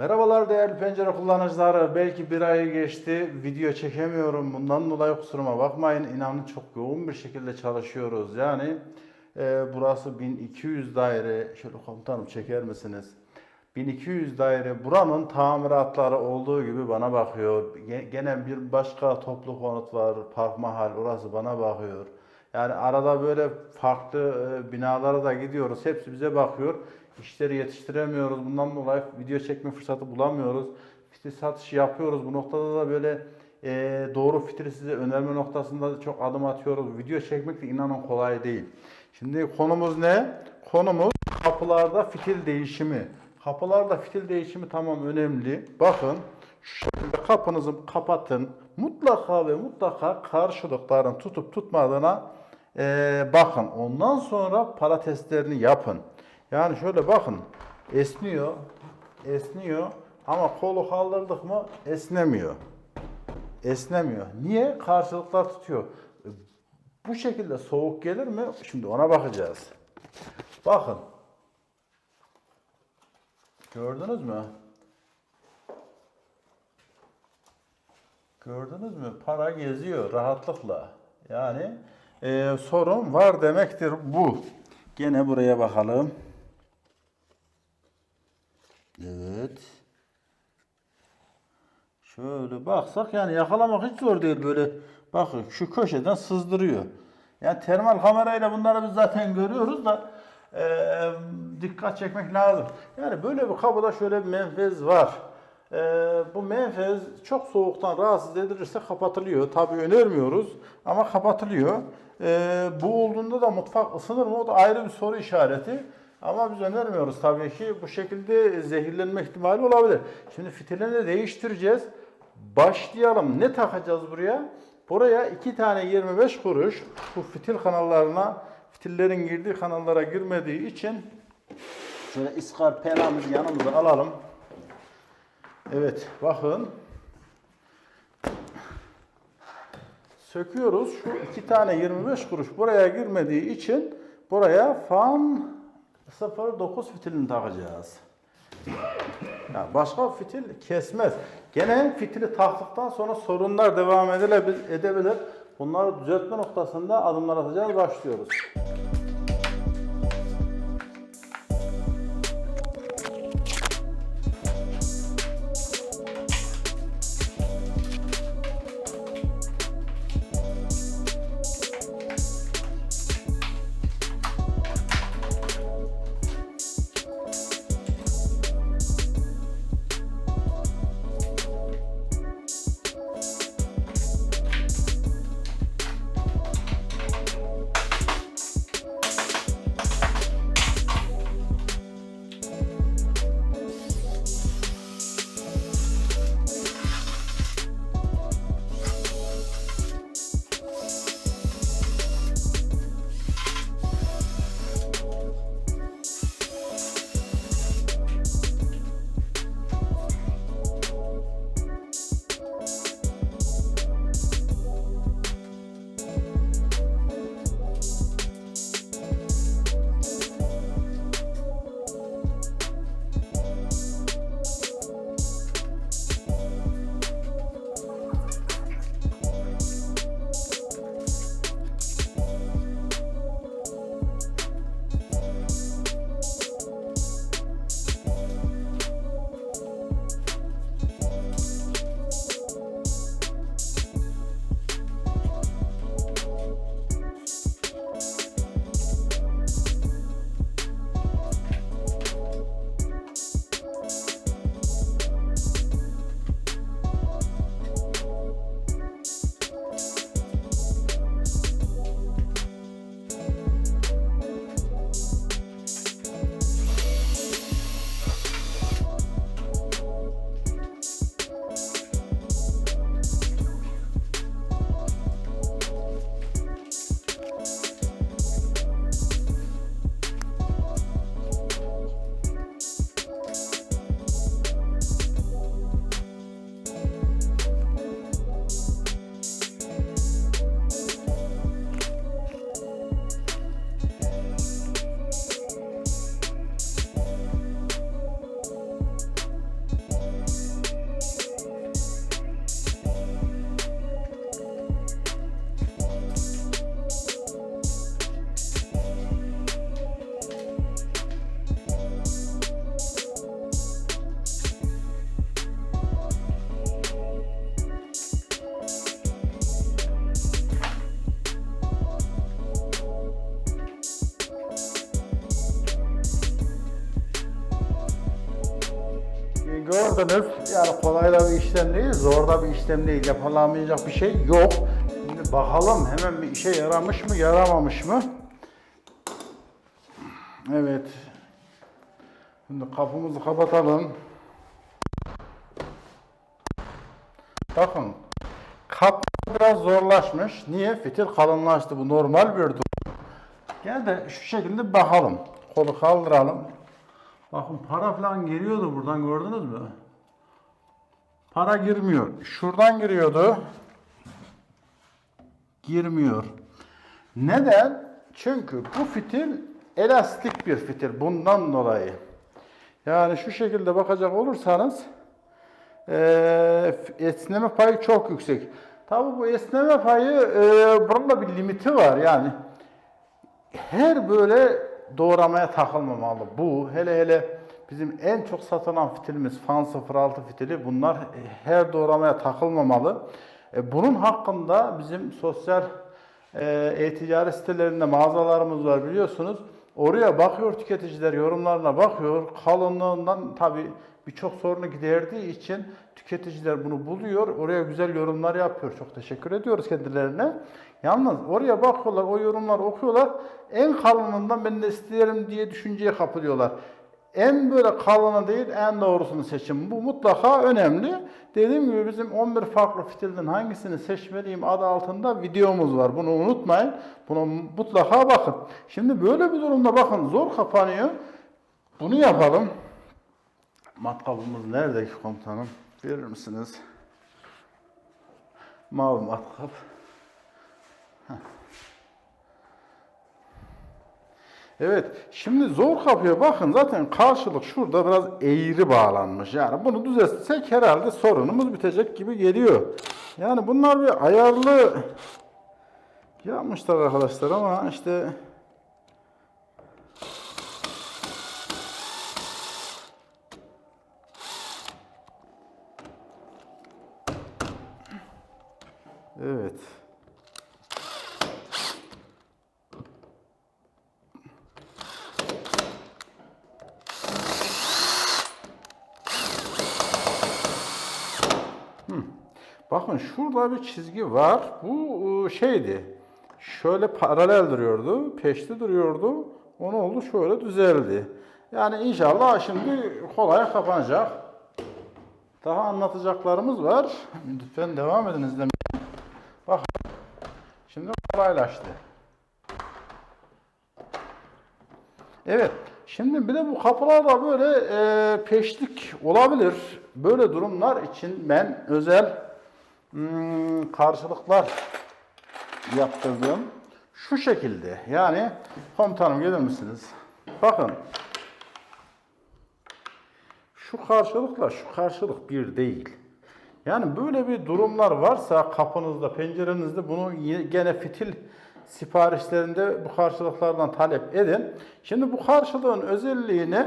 Merhabalar değerli pencere kullanıcıları. Belki bir ay geçti. Video çekemiyorum. Bundan dolayı kusuruma bakmayın. İnanın çok yoğun bir şekilde çalışıyoruz. Yani e, burası 1200 daire. Şöyle komutanım çeker misiniz? 1200 daire. Buranın tamiratları olduğu gibi bana bakıyor. Ge- Gene bir başka toplu konut var. Park mahal. Orası bana bakıyor. Yani arada böyle farklı e, binalara da gidiyoruz. Hepsi bize bakıyor. İşleri yetiştiremiyoruz. Bundan dolayı video çekme fırsatı bulamıyoruz. Fitil satışı yapıyoruz. Bu noktada da böyle e, doğru fitili size önerme noktasında da çok adım atıyoruz. Video çekmek de inanın kolay değil. Şimdi konumuz ne? Konumuz kapılarda fitil değişimi. Kapılarda fitil değişimi tamam önemli. Bakın şu şekilde kapınızı kapatın. Mutlaka ve mutlaka karşılıkların tutup tutmadığına e, bakın. Ondan sonra para testlerini yapın. Yani şöyle bakın. Esniyor. Esniyor. Ama kolu kaldırdık mı esnemiyor. Esnemiyor. Niye? Karşılıklar tutuyor. Bu şekilde soğuk gelir mi? Şimdi ona bakacağız. Bakın. Gördünüz mü? Gördünüz mü? Para geziyor rahatlıkla. Yani e, sorun var demektir bu. Gene buraya bakalım. Evet. Şöyle baksak yani yakalamak hiç zor değil böyle. Bakın şu köşeden sızdırıyor. Yani termal kamerayla bunları biz zaten görüyoruz da e, dikkat çekmek lazım. Yani böyle bir kapıda şöyle bir menfez var. E, bu menfez çok soğuktan rahatsız edilirse kapatılıyor. Tabii önermiyoruz ama kapatılıyor. E, bu olduğunda da mutfak ısınır mı? O da ayrı bir soru işareti. Ama biz önermiyoruz tabii ki. Bu şekilde zehirlenme ihtimali olabilir. Şimdi fitilini de değiştireceğiz. Başlayalım. Ne takacağız buraya? Buraya iki tane 25 kuruş bu fitil kanallarına fitillerin girdiği kanallara girmediği için şöyle iskar penamızı yanımıza alalım. Evet bakın. Söküyoruz. Şu iki tane 25 kuruş buraya girmediği için buraya fan 09 fitilini takacağız. Yani başka fitil kesmez. Gene fitili taktıktan sonra sorunlar devam edilebilir. edebilir. Bunları düzeltme noktasında adımlar atacağız. Başlıyoruz. Gördünüz. Yani kolay da bir işlem değil, zor da bir işlem değil. Yapılamayacak bir şey yok. Şimdi bakalım hemen bir işe yaramış mı, yaramamış mı? Evet. Şimdi kapımızı kapatalım. Bakın kap biraz zorlaşmış. Niye? Fitil kalınlaştı. Bu normal bir durum. Gel de şu şekilde bakalım. Kolu kaldıralım. Bakın para falan giriyordu buradan gördünüz mü? Para girmiyor. Şuradan giriyordu. Girmiyor. Neden? Çünkü bu fitil elastik bir fitil. Bundan dolayı. Yani şu şekilde bakacak olursanız eee, esneme payı çok yüksek. Tabii bu esneme payı eee bunun bir limiti var. Yani her böyle doğramaya takılmamalı. Bu hele hele bizim en çok satılan fitilimiz Fan 06 fitili. Bunlar her doğramaya takılmamalı. E, bunun hakkında bizim sosyal e, e-ticaret sitelerinde mağazalarımız var biliyorsunuz. Oraya bakıyor tüketiciler yorumlarına bakıyor. Kalınlığından tabi birçok sorunu giderdiği için tüketiciler bunu buluyor. Oraya güzel yorumlar yapıyor. Çok teşekkür ediyoruz kendilerine. Yalnız oraya bakıyorlar, o yorumları okuyorlar. En kalınından ben de isterim diye düşünceye kapılıyorlar. En böyle kalını değil, en doğrusunu seçin. Bu mutlaka önemli. Dediğim gibi bizim 11 farklı fitilden hangisini seçmeliyim adı altında videomuz var. Bunu unutmayın. Buna mutlaka bakın. Şimdi böyle bir durumda bakın zor kapanıyor. Bunu yapalım. Matkabımız nerede ki komutanım? Verir misiniz? Mavi matkap. Heh. Evet, şimdi zor kapıya bakın zaten karşılık şurada biraz eğri bağlanmış. Yani bunu düzeltsek herhalde sorunumuz bitecek gibi geliyor. Yani bunlar bir ayarlı yapmışlar arkadaşlar ama işte Evet. Bakın şurada bir çizgi var. Bu e, şeydi. Şöyle paralel duruyordu. Peşli duruyordu. Onu oldu şöyle düzeldi. Yani inşallah şimdi kolay kapanacak. Daha anlatacaklarımız var. Lütfen devam edin izlemeye. Bak. Şimdi kolaylaştı. Evet. Şimdi bir de bu kapılarda böyle e, peşlik olabilir. Böyle durumlar için ben özel hmm, karşılıklar yaptırdım. Şu şekilde. Yani komutanım gelir misiniz? Bakın. Şu karşılıkla şu karşılık bir değil. Yani böyle bir durumlar varsa kapınızda, pencerenizde bunu gene fitil siparişlerinde bu karşılıklardan talep edin. Şimdi bu karşılığın özelliğini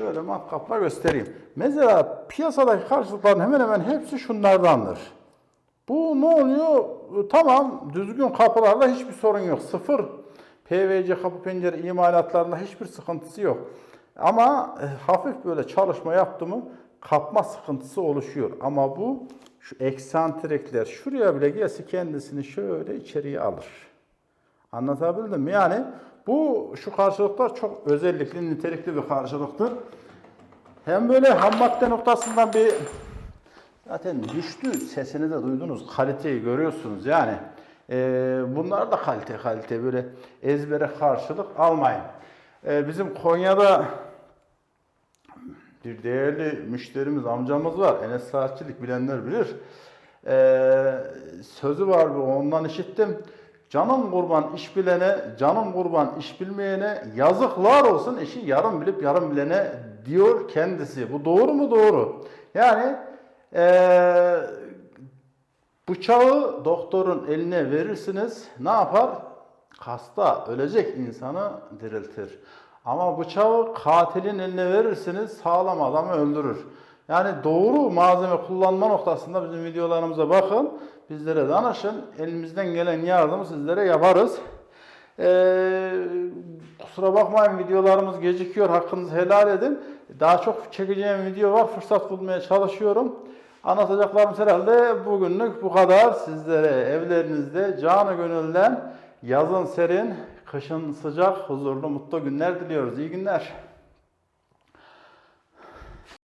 şöyle matkapla göstereyim. Mesela piyasadaki karşılıkların hemen hemen hepsi şunlardandır. Bu ne oluyor? Tamam düzgün kapılarla hiçbir sorun yok. Sıfır PVC kapı pencere imalatlarında hiçbir sıkıntısı yok. Ama e, hafif böyle çalışma yaptı mı kapma sıkıntısı oluşuyor. Ama bu şu eksantrikler şuraya bile gelse kendisini şöyle içeriye alır. Anlatabildim mi? Yani bu şu karşılıklar çok özellikli, nitelikli bir karşılıktır. Hem böyle ham madde noktasından bir zaten düştü sesini de duydunuz. Kaliteyi görüyorsunuz yani. Ee, bunlar da kalite kalite böyle ezbere karşılık almayın. Ee, bizim Konya'da bir değerli müşterimiz, amcamız var. Enes Saatçilik bilenler bilir. Ee, sözü var bir ondan işittim. Canım kurban iş bilene, canım kurban iş bilmeyene yazıklar olsun işi yarım bilip yarım bilene diyor kendisi. Bu doğru mu? Doğru. Yani ee, bıçağı doktorun eline verirsiniz. Ne yapar? Hasta, ölecek insanı diriltir. Ama bıçağı katilin eline verirsiniz sağlam adamı öldürür. Yani doğru malzeme kullanma noktasında bizim videolarımıza bakın. Bizlere danışın. Elimizden gelen yardımı sizlere yaparız. Ee, kusura bakmayın videolarımız gecikiyor. Hakkınızı helal edin. Daha çok çekeceğim video var. Fırsat bulmaya çalışıyorum. Anlatacaklarım herhalde bugünlük bu kadar. Sizlere evlerinizde canı gönülden yazın serin, kışın sıcak, huzurlu, mutlu günler diliyoruz. İyi günler.